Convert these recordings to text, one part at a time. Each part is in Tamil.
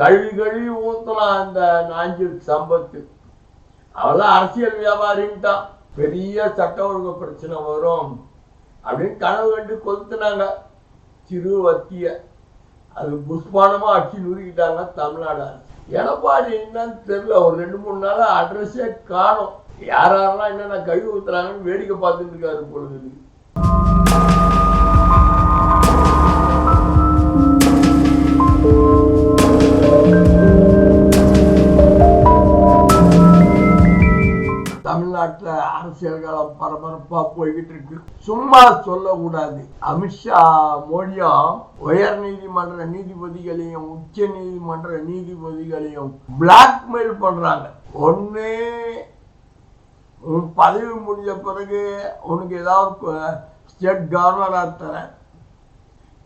கழுவி கழுவி ஊத்தலாம் அந்த நாஞ்சில் சம்பத்து. அவெல்லாம் அரசியல் வியாபாரின்ட்டான் பெரிய சட்ட ஒழுங்கு பிரச்சனை வரும் அப்படின்னு கனவு கண்டு கொளுத்துனாங்க. சிறு வத்திய. அது புஷ்பானமாக அடிச்சு நுறுக்கிட்டாங்க தமிழ்நாடு அரசு. எடப்பாடி என்னன்னு தெரியல. ஒரு ரெண்டு மூணு நாளாக அட்ரஸே காணும். யார் யாரெல்லாம் என்னென்ன கழுவி ஊத்துறாங்கன்னு வேடிக்கை பார்த்துட்டு இருக்காரு பொழுது அரசியல் காலம் பரபரப்பா போய்கிட்டு இருக்கு சும்மா சொல்லக்கூடாது. அமித்ஷா மோடியும் உயர் நீதிமன்ற நீதிபதிகளையும் உச்ச நீதிமன்ற நீதிபதிகளையும் பிளாக்மெயில் பண்றாங்க. ஒன்று உன் பதவி முடிஞ்ச பிறகு உனக்கு ஏதாவது ஸ்டேட் கவர்னராக தரேன்.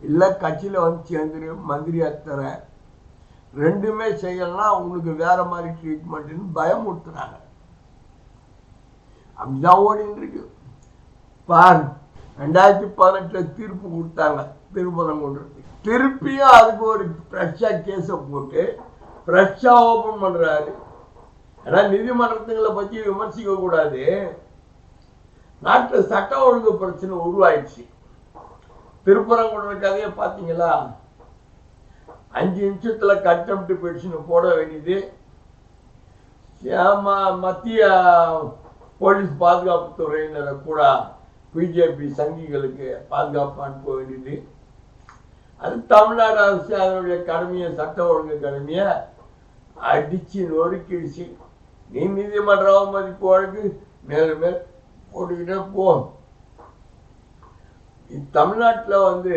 இல்லை கட்சியில் வந்து சேர்ந்துரு மந்திரியாக தரேன். ரெண்டுமே செய்யலன்னா உங்களுக்கு வேற மாதிரி ட்ரீட்மெண்ட்னு பயமுறுத்துறாங்க. அப்படிதான் ஓடிட்டு இருக்கு. பாரு ரெண்டாயிரத்தி பதினெட்டுல தீர்ப்பு கொடுத்தாங்க திருப்பரங்குன்றது திருப்பியும் அதுக்கு ஒரு ஃப்ரெஷ்ஷா கேஸை போட்டு ஃப்ரெஷ்ஷாக ஓபன் பண்றாரு. ஏன்னா நீதிமன்றத்துங்களை பற்றி விமர்சிக்க கூடாது. நாட்டில் சட்ட ஒழுங்கு பிரச்சனை உருவாயிடுச்சு. திருப்பரங்குன்ற கதையை பார்த்தீங்களா அஞ்சு நிமிஷத்தில் கட்டம்ட்டு பெட்டிஷன் போட வேண்டியது. ஏமா மத்திய போலீஸ் பாதுகாப்பு துறையினரை கூட பிஜேபி சங்கிகளுக்கு பாதுகாப்பு அனுப்ப வேண்டியது. அது தமிழ்நாடு அரசு அதனுடைய கடமையை சட்ட ஒழுங்கு கடமையை அடிச்சு நொறுக்கிடுச்சு நீ நீதிமன்ற அவமதிப்பு வழக்கு மேலும் மேல் போட்டுக்கிட்டே போ. தமிழ்நாட்டில் வந்து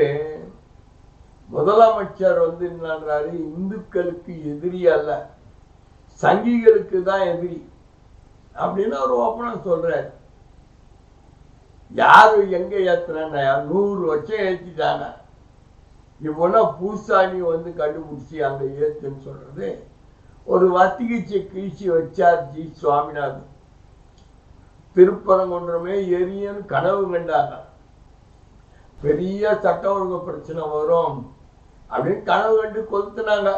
முதலமைச்சர் வந்து என்னன்றாரு இந்துக்களுக்கு எதிரி அல்ல சங்கிகளுக்கு தான் எதிரி. அப்படின்னு அவர் ஓப்பனா யார் எங்கே எங்க ஏத்துறேன்னா நூறு வருஷம் ஏற்றிட்டாங்க இவ்வளோ பூசாணி வந்து கண்டுபிடிச்சி அந்த ஏத்துன்னு சொல்கிறது ஒரு வத்திகிச்சு கீழ்ச்சி வச்சார் ஜி சுவாமிநாதன். திருப்பரங்குன்றமே எரியன்னு கனவு கண்டாங்க. பெரிய சட்ட ஒழுங்கு பிரச்சனை வரும் அப்படின்னு கனவு கண்டு கொளுத்துனாங்க.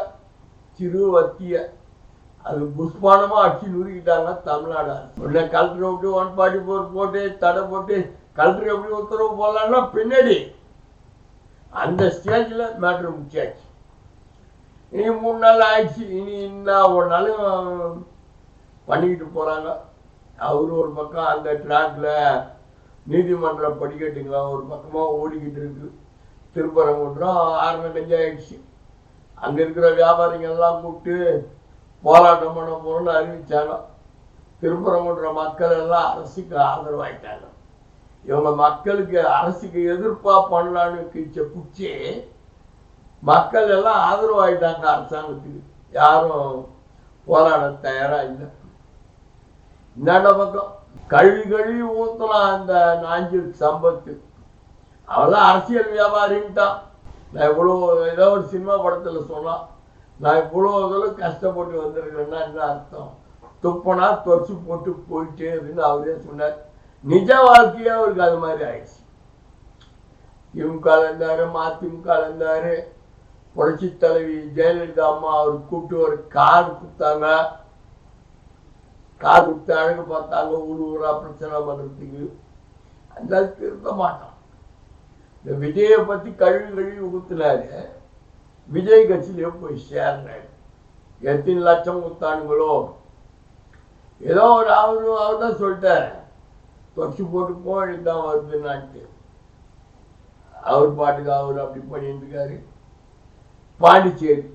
சிறு வத்தியை. அது புஷ்பானமாக அடிச்சு நுறுக்கிட்டாங்க தமிழ்நாடு உடனே கலெக்டர் விட்டு ஒன் ஃபார்ட்டி ஃபோர் போட்டு தடை போட்டு கலெக்டர் எப்படி உத்தரவு போடலான்னா பின்னாடி. அந்த ஸ்டேஜில் மேட்ரு முடிச்சாச்சு. இனி மூணு நாள் ஆயிடுச்சு. இனி இன்னும் ஒரு நாளும் பண்ணிக்கிட்டு போகிறாங்க அவர் ஒரு பக்கம் அந்த ட்ராக்ல நீதிமன்ற படிக்கட்டுங்க. ஒரு பக்கமாக ஓடிக்கிட்டு இருக்கு. திருப்பரங்குன்றம் ஆறு கஞ்சி ஆயிடுச்சு. இருக்கிற வியாபாரிங்கள்லாம் கூப்பிட்டு போராட்டம் பண்ண போறோம்னு அறிவித்தாலும் திருப்பரங்குன்ற மக்கள் எல்லாம் அரசுக்கு ஆதரவாயிட்டாங்க. இவங்க மக்களுக்கு அரசுக்கு எதிர்ப்பா பண்ணலான்னு கிச்ச குச்சி மக்கள் எல்லாம் ஆதரவாயிட்டாங்க அரசாங்கத்துக்கு. யாரும் போராட தயாரா இல்லை. இந்தாண்ட பக்கம் கழுவி கழுவி ஊத்தலாம் அந்த நாஞ்சில் சம்பத்து. அவெல்லாம் அரசியல் வியாபாரின்ட்டான். நான் எவ்வளோ ஏதோ ஒரு சினிமா படத்தில் சொன்னான். நான் இவ்வளோ தூரம் கஷ்டப்பட்டு வந்திருக்கிறேன்னா என்ன அர்த்தம்? துப்பனா தொச்சு போட்டு போயிட்டே அப்படின்னு அவரே சொன்னார். நிஜ வாழ்க்கையே அவருக்கு அது மாதிரி ஆயிடுச்சு. இவங்க இருந்தாரு மதிமுக இருந்தாரு புரட்சி தலைவி ஜெயலலிதா அம்மா அவர் கூப்பிட்டு ஒரு கார் கொடுத்தாங்க. கார் கொடுத்து அழகு பார்த்தாங்க. ஊர் ஊரா பிரச்சனை பண்றதுக்கு. அந்த திருத்த மாட்டான். இந்த விஜயை பத்தி கழுவி கழுவி ஊத்துனாரு. விஜய் கட்சியிலேயே போய் சேர்றாரு எத்தனை லட்சம் கொடுத்தானுங்களோ ஏதோ ஒரு அவரு அவர் தான் சொல்லிட்டாரு. தொச்சு போட்டு போய் தான் வருதுன்னாட்டு அவர் பாட்டுக்கு அவர் அப்படி பண்ணிட்டு இருக்காரு. பாண்டிச்சேரி.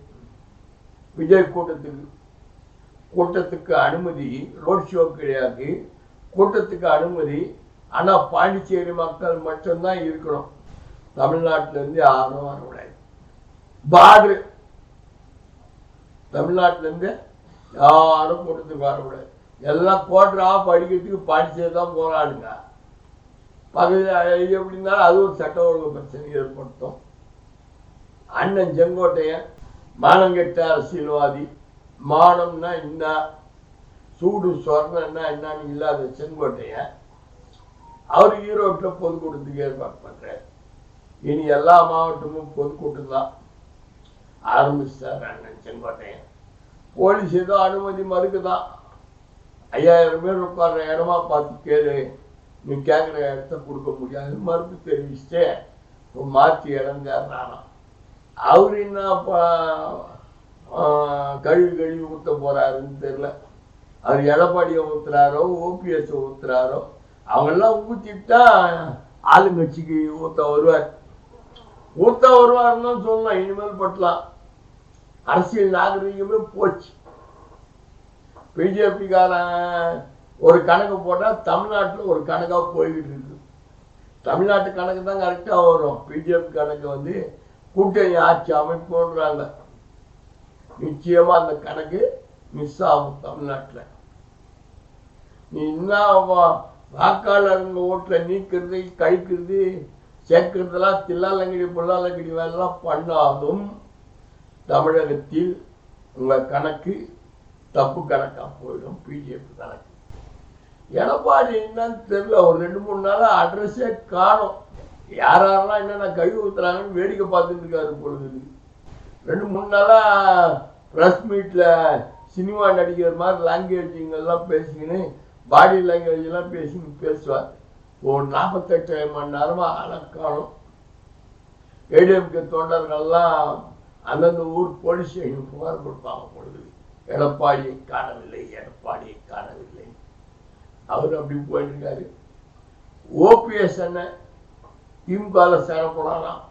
விஜய் கூட்டத்துக்கு கூட்டத்துக்கு அனுமதி ரோட் ஷோ கிடையாது. கூட்டத்துக்கு அனுமதி ஆனா பாண்டிச்சேரி மக்கள் மட்டும்தான் இருக்கணும். தமிழ்நாட்டுல இருந்து யாரும் வரக்கூடாது. பார்டர் தமிழ்நாட்டிலேருந்து யாரும் கூட்டத்துக்கு வரக்கூடாது எல்லாம் கோட்டர் படிக்கிறதுக்கு அடிக்கிறதுக்கு தான் போராடுங்க பகுதியில் இது எப்படி இருந்தாலும் அது ஒரு சட்ட ஒழுங்கு பிரச்சனை ஏற்படுத்தும். அண்ணன் செங்கோட்டையன் மானங்கெட்ட அரசியல்வாதி. மானம்னா என்ன சூடு சொர்ணம்னா என்னன்னு இல்லாத செங்கோட்டையன் அவர் ஈரோட்டில் பொதுக்கூட்டத்துக்கு ஏற்பாடு பண்றாரு. இனி எல்லா மாவட்டமும் பொதுக்கூட்டம் தான் ஆரம்பிச்சார் அண்ணன் செங்கோட்டையன். போலீஸ் ஏதோ அனுமதி மறுக்குதான் ஐயாயிரம் பேர் உட்கார்ற இடமா பார்த்து கேளு. நீ கேட்குற இடத்த கொடுக்க முடியாது. மறுப்பு தெரிவிச்சுட்டு மாற்றி இடம் தேர்றானாம் அவர் என்ன கழுவி கழுவி ஊற்ற போறாருன்னு தெரியல. அவர் எடப்பாடியை ஊத்துறாரோ ஓபிஎஸ் ஊத்துறாரோ அவங்கெல்லாம் ஊத்திட்டா ஆளுங்கட்சிக்கு ஊற்ற வருவார். கூட்டம் வருவாருன்னு சொல்லலாம். இனிமேல் பட்டலாம். அரசியல் நாகரிகமே போச்சு. பிஜேபிக்காரன் ஒரு கணக்கு போட்டால் தமிழ்நாட்டில் ஒரு கணக்காக போய்கிட்டு இருக்கு. தமிழ்நாட்டு கணக்கு தான் கரெக்டாக வரும். பிஜேபி கணக்கு வந்து கூட்டணி ஆட்சி அமைப்புன்றாங்க. நிச்சயமாக அந்த கணக்கு மிஸ் ஆகும் தமிழ்நாட்டில். நீ என்ன வாக்காளருங்க ஓட்டில் நீக்கிறது கழிக்கிறது சேர்க்கிறதெல்லாம் தில்லாலங்கடி புல்லாலங்கடி வேலைலாம் பண்ணாலும் தமிழகத்தில் உங்கள் கணக்கு தப்பு கணக்காக போயிடும் பிஜேபி கணக்கு. எடப்பாடி என்னன்னு தெரியல ஒரு ரெண்டு மூணு நாளாக அட்ரஸே காணும். யார் யாரெல்லாம் என்னென்ன கழிவு ஊத்துறாங்கன்னு வேடிக்கை பார்த்துட்டு இருக்காரு பொழுது. ரெண்டு மூணு நாளாக ப்ரெஸ் மீட்டில் சினிமா நடிகர் மாதிரி லாங்குவேஜிங்கெல்லாம் பேசிக்கின்னு பாடி லாங்குவேஜ் எல்லாம் பேசிக்கின்னு பேசுவார். ஒரு நாற்பத்தெட்டு மணி நேரமாக ஆளை ஏடிஎம்கே தொண்டர்கள்லாம் அந்தந்த ஊர் போலீஸ் ஸ்டேஷன் புகார் கொடுப்பாங்க பொழுது. எடப்பாடியை காணவில்லை எடப்பாடியை காணவில்லை. அவர் அப்படி போயிட்டு ஓபிஎஸ் என்ன திமுகவில் சேர போனாராம்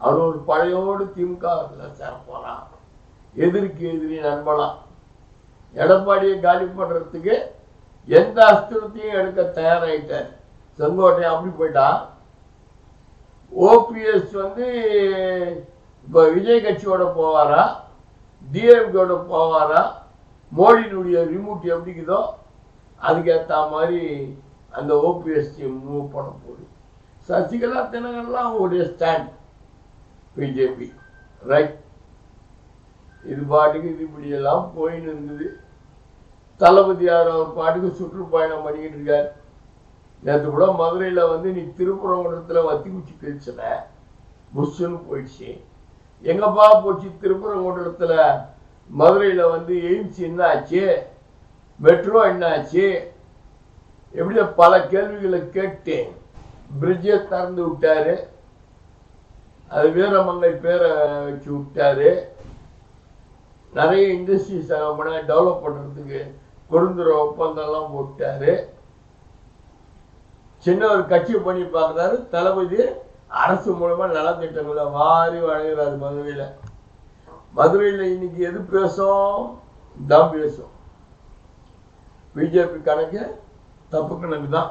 அவர் ஒரு பழையோடு திமுகவில் சேர போறான் எதிரிக்கு எதிரி நண்பலாம் எடப்பாடியை காலி பண்ணுறதுக்கு எந்த அஸ்திரத்தையும் எடுக்க தயாராகிட்டார் செங்கோட்டையன் அப்படி போயிட்டான். ஓபிஎஸ் வந்து இப்போ விஜய் கட்சியோட போவாரா? டிஎம்கேட போவாரா? மோடியினுடைய ரிமோட் எப்படிக்குதோ அதுக்கேற்ற மாதிரி அந்த ஓபிஎஸ் மூவ் பண்ண போகுது. சசிகலா தினங்கள்லாம் அவங்களுடைய ஸ்டாண்ட் பிஜேபி ரைட் இது பாட்டுக்கு இது இப்படியெல்லாம் போயின்னு இருந்தது தளபதியார் அவர் பாட்டுக்கு சுற்றுப்பயணம் பண்ணிக்கிட்டு இருக்கார். நேற்று கூட மதுரையில் வந்து நீ திருப்பரங்குன்றத்தில் வத்தி குச்சி கழிச்சல புஷ்ஷுன்னு போயிடுச்சு. எங்கப்பா போச்சு திருப்பரங்குன்றத்தில்? மதுரையில் வந்து எய்ம்ஸ் என்ன ஆச்சு மெட்ரோ என்ன ஆச்சு எப்படி பல கேள்விகளை கேட்டு பிரிட்ஜை திறந்து விட்டாரு. அது வீரமங்கை பேரை வச்சு விட்டாரு. நிறைய இண்டஸ்ட்ரீஸ் டெவலப் பண்ணுறதுக்கு கொடுந்துற ஒப்பந்தம்லாம் போட்டாரு. சின்ன ஒரு கட்சி பண்ணி பார்க்குறாரு தளபதி அரசு மூலமாக நலத்திட்டங்களை வாரி வழங்குறாரு மதுரையில். மதுரையில் இன்னைக்கு எது பேசும்? தான் பேசும். பிஜேபி கணக்கு தப்பு கணக்கு தான்.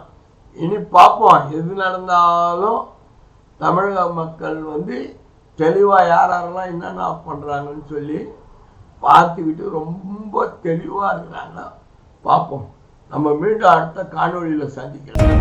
இனி பார்ப்போம் எது நடந்தாலும் தமிழக மக்கள் வந்து தெளிவாக யார் யாரெல்லாம் என்னென்ன பண்ணுறாங்கன்னு சொல்லி பார்த்துக்கிட்டு ரொம்ப தெளிவாக இருக்கிறாங்க பார்ப்போம். நம்ம மீண்டும் அடுத்த காணொலியில் சந்திக்கலாம்.